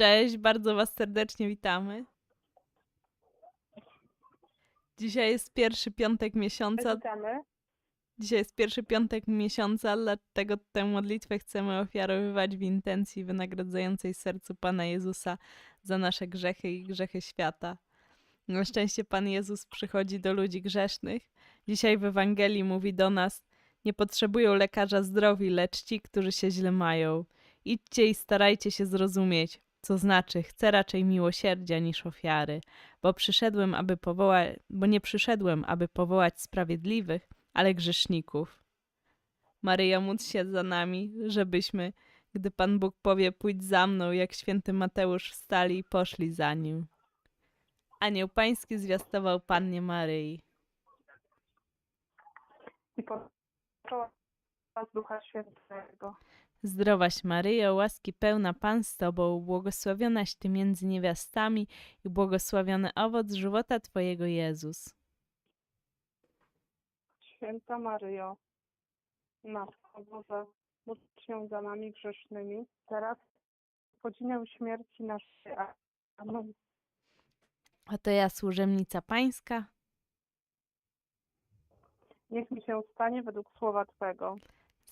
Cześć, bardzo Was serdecznie witamy. Dzisiaj jest pierwszy piątek miesiąca. Witamy. Dzisiaj jest pierwszy piątek miesiąca, dlatego tę modlitwę chcemy ofiarowywać w intencji wynagradzającej sercu Pana Jezusa za nasze grzechy i grzechy świata. Na szczęście Pan Jezus przychodzi do ludzi grzesznych. Dzisiaj w Ewangelii mówi do nas: Nie potrzebują lekarza zdrowi, lecz ci, którzy się źle mają. Idźcie i starajcie się zrozumieć, co znaczy chcę raczej miłosierdzia niż ofiary, bo przyszedłem, aby powołać, bo nie przyszedłem, aby powołać sprawiedliwych, ale grzeszników. Maryja, módl się za nami, żebyśmy, gdy Pan Bóg powie, pójdź za mną, jak święty Mateusz wstali i poszli za nim. Anioł Pański zwiastował Pannie Maryi. I poczęła Ducha Świętego. Zdrowaś Maryjo, łaski pełna Pan z Tobą, błogosławionaś Ty między niewiastami i błogosławiony owoc żywota Twojego Jezus. Święta Maryjo, Matko Boża, módl się za nami grzesznymi, teraz w godzinę śmierci naszej. Amen. Oto ja, służebnica Pańska, Niech mi się stanie według słowa Twego.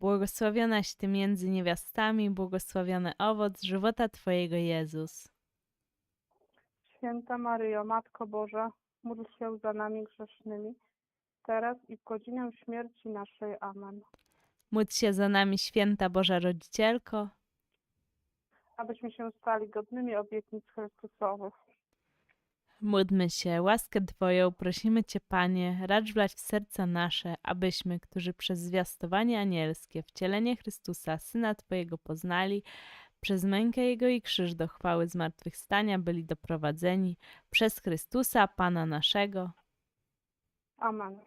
błogosławionaś Ty między niewiastami błogosławiony owoc żywota Twojego Jezus. Święta Maryjo, Matko Boża, módl się za nami grzesznymi, teraz i w godzinę śmierci naszej. Amen. Módl się za nami, święta Boża Rodzicielko. Abyśmy się stali godnymi obietnic Chrystusowych. Módlmy się, łaskę Twoją prosimy Cię, Panie, racz wlać w serca nasze, abyśmy, którzy przez zwiastowanie anielskie, wcielenie Chrystusa, Syna Twojego poznali, przez mękę Jego i krzyż do chwały zmartwychwstania byli doprowadzeni, przez Chrystusa, Pana naszego. Amen.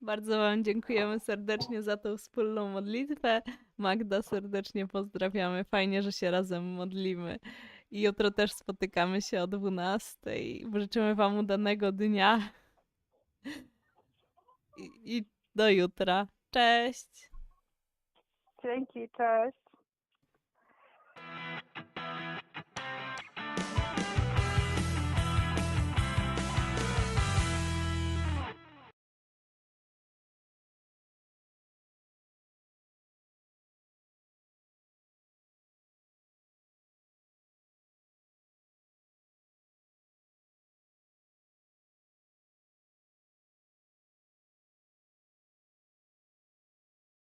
Bardzo Wam dziękujemy serdecznie za tą wspólną modlitwę. Magda, serdecznie pozdrawiamy. Fajnie, że się razem modlimy. I jutro też spotykamy się o 12. Życzymy Wam udanego dnia. I, i do jutra. Cześć! Dzięki, cześć.